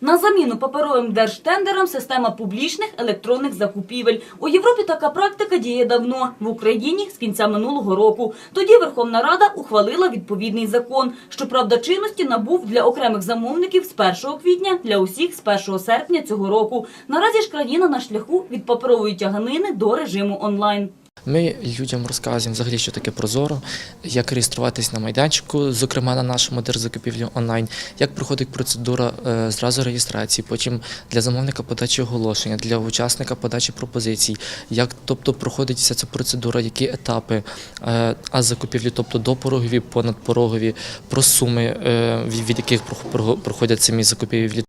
На заміну паперовим держтендерам система публічних електронних закупівель. У Європі така практика діє давно, в Україні з кінця минулого року. Тоді Верховна Рада ухвалила відповідний закон. Щоправда, чинності набув для окремих замовників з 1 квітня, для усіх з 1 серпня цього року. Наразі ж країна на шляху від паперової тяганини до режиму онлайн. Ми людям розказуємо взагалі, що таке Прозоро, як реєструватись на майданчику, зокрема на нашому держзакупівлі онлайн, як проходить процедура е, зразу реєстрації, потім для замовника подачі оголошення, для учасника подачі пропозицій, як тобто проходить вся ця процедура, які етапи е, а закупівлі, тобто допорогові, понадпорогові, про суми, е, від яких прох- прох- проходять самі закупівлі.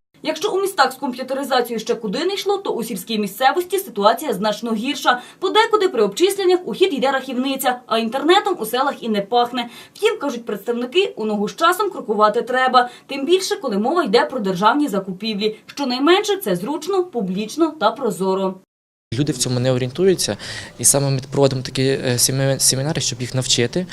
Містах з комп'ютеризацією ще куди не йшло, то у сільській місцевості ситуація значно гірша. Подекуди при обчисленнях у хід йде рахівниця, а інтернетом у селах і не пахне. Втім, кажуть представники, у ногу з часом крокувати треба. Тим більше, коли мова йде про державні закупівлі. Щонайменше це зручно, публічно та прозоро. Люди в цьому не орієнтуються, і саме ми проводимо такі е, семінари, щоб їх навчити,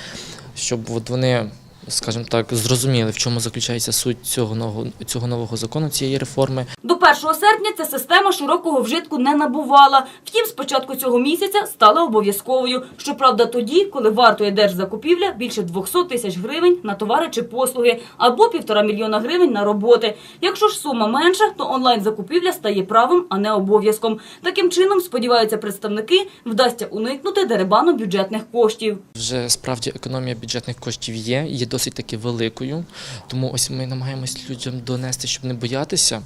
щоб вони, скажімо так, зрозуміли, в чому заключається суть цього нового цього нового закону, цієї реформи. До 1 серпня ця система широкого вжитку не набувала. Втім, з початку цього місяця стала обов'язковою. Щоправда, тоді, коли вартує держзакупівля більше 200 тисяч гривень на товари чи послуги або півтора мільйона гривень на роботи. Якщо ж сума менша, то онлайн-закупівля стає правом, а не обов'язком. Таким чином, сподіваються представники, вдасться уникнути деребану бюджетних коштів. Вже справді економія бюджетних коштів є, є досить таки великою. Тому ось ми намагаємось людям донести, щоб не боятися,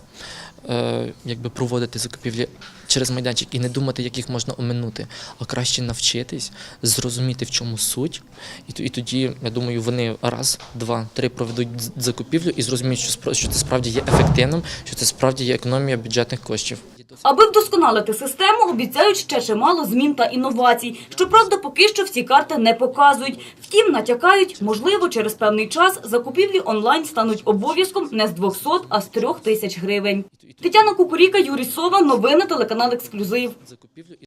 е, якби проводити закупівлі через майданчик і не думати, як їх можна оминути, а краще навчитись, зрозуміти, в чому суть. І, і тоді, я думаю, вони раз, два, три проведуть закупівлю і зрозуміють, що це справді є ефективним, що це справді є економія бюджетних коштів. Аби вдосконалити систему, обіцяють ще чимало змін та інновацій. Щоправда, поки що всі карти не показують. Втім, натякають, можливо, через певний час закупівлі онлайн стануть обов'язком не з 200, а з 3 тисяч гривень. Тетяна Кукуріка, Юрій Сова, новини телеканал Ексклюзив. Закупівлю і